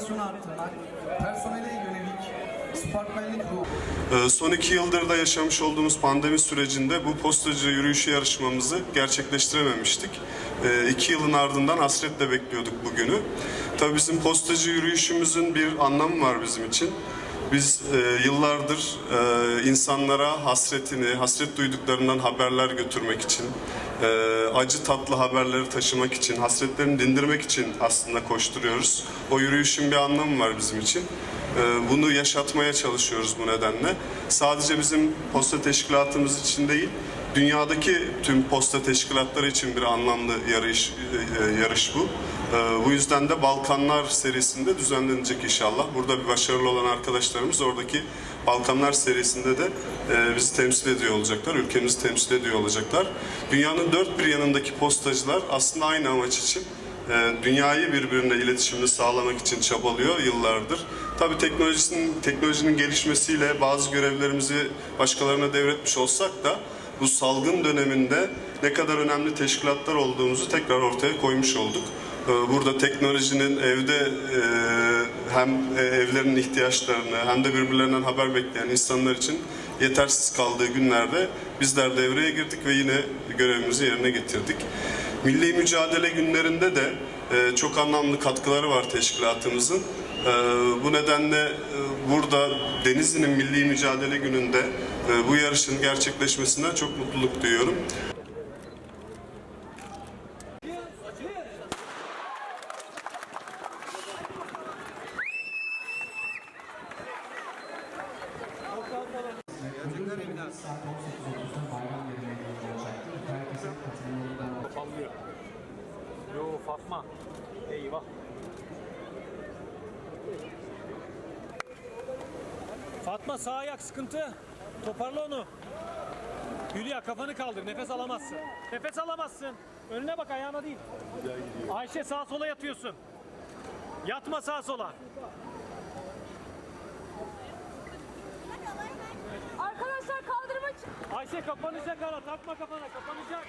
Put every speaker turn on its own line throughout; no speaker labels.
motivasyonu arttırmak, personele yönelik sparkmanlık ruhu.
Ee, son iki yıldır da yaşamış olduğumuz pandemi sürecinde bu postacı yürüyüşü yarışmamızı gerçekleştirememiştik. Ee, iki yılın ardından hasretle bekliyorduk bugünü. Tabii bizim postacı yürüyüşümüzün bir anlamı var bizim için. Biz e, yıllardır e, insanlara hasretini, hasret duyduklarından haberler götürmek için, e, acı tatlı haberleri taşımak için, hasretlerini dindirmek için aslında koşturuyoruz. O yürüyüşün bir anlamı var bizim için. Ee, Bunu yaşatmaya çalışıyoruz bu nedenle. Sadece bizim posta teşkilatımız için değil, dünyadaki tüm posta teşkilatları için bir anlamlı yarış, e, e, yarış bu. Ee, Bu yüzden de Balkanlar serisinde düzenlenecek inşallah. Burada bir başarılı olan arkadaşlarımız oradaki Balkanlar serisinde de e, bizi temsil ediyor olacaklar, ülkemizi temsil ediyor olacaklar. Dünyanın dört bir yanındaki postacılar aslında aynı amaç için e, dünyayı birbirine iletişimini sağlamak için çabalıyor yıllardır. Tabii teknolojisinin teknolojinin gelişmesiyle bazı görevlerimizi başkalarına devretmiş olsak da bu salgın döneminde ne kadar önemli teşkilatlar olduğumuzu tekrar ortaya koymuş olduk. E, Burada teknolojinin evde e, hem e, evlerinin ihtiyaçlarını hem de birbirlerinden haber bekleyen insanlar için yetersiz kaldığı günlerde bizler devreye girdik ve yine görevimizi yerine getirdik. Milli mücadele günlerinde de e, çok anlamlı katkıları var teşkilatımızın. Bu nedenle burada Denizli'nin Milli Mücadele Günü'nde bu yarışın gerçekleşmesinden çok mutluluk duyuyorum.
Saat 18.30'da bayram yerine olacaktır. Herkesin katılımını
Sallıyor. Yo Fatma. Eyvah. Fatma sağ ayak sıkıntı. Toparla onu. Hülya kafanı kaldır. Nefes alamazsın. Nefes alamazsın. Önüne bak ayağına değil. Ayşe sağa sola yatıyorsun. Yatma sağa sola.
Arkadaşlar kaldırmak
Ayşe kapanacak ara. Takma kafana kapanacak.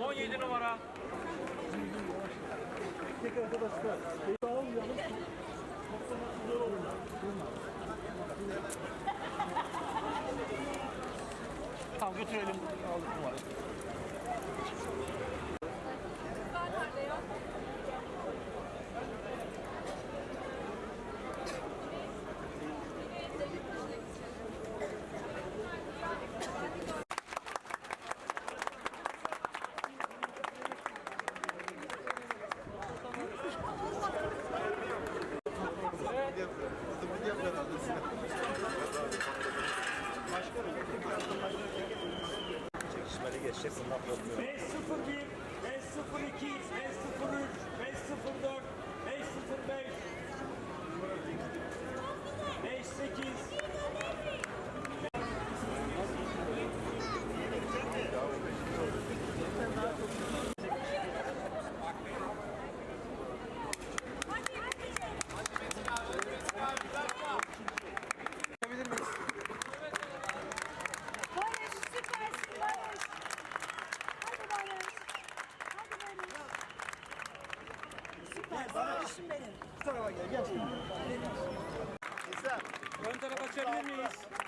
On yedi numara. Tamam götürelim. Aldık numarayı.
Bundan korkmuyorum.
501, 502, 503, 504, 505,
benim.
ön tarafa açabilir miyiz?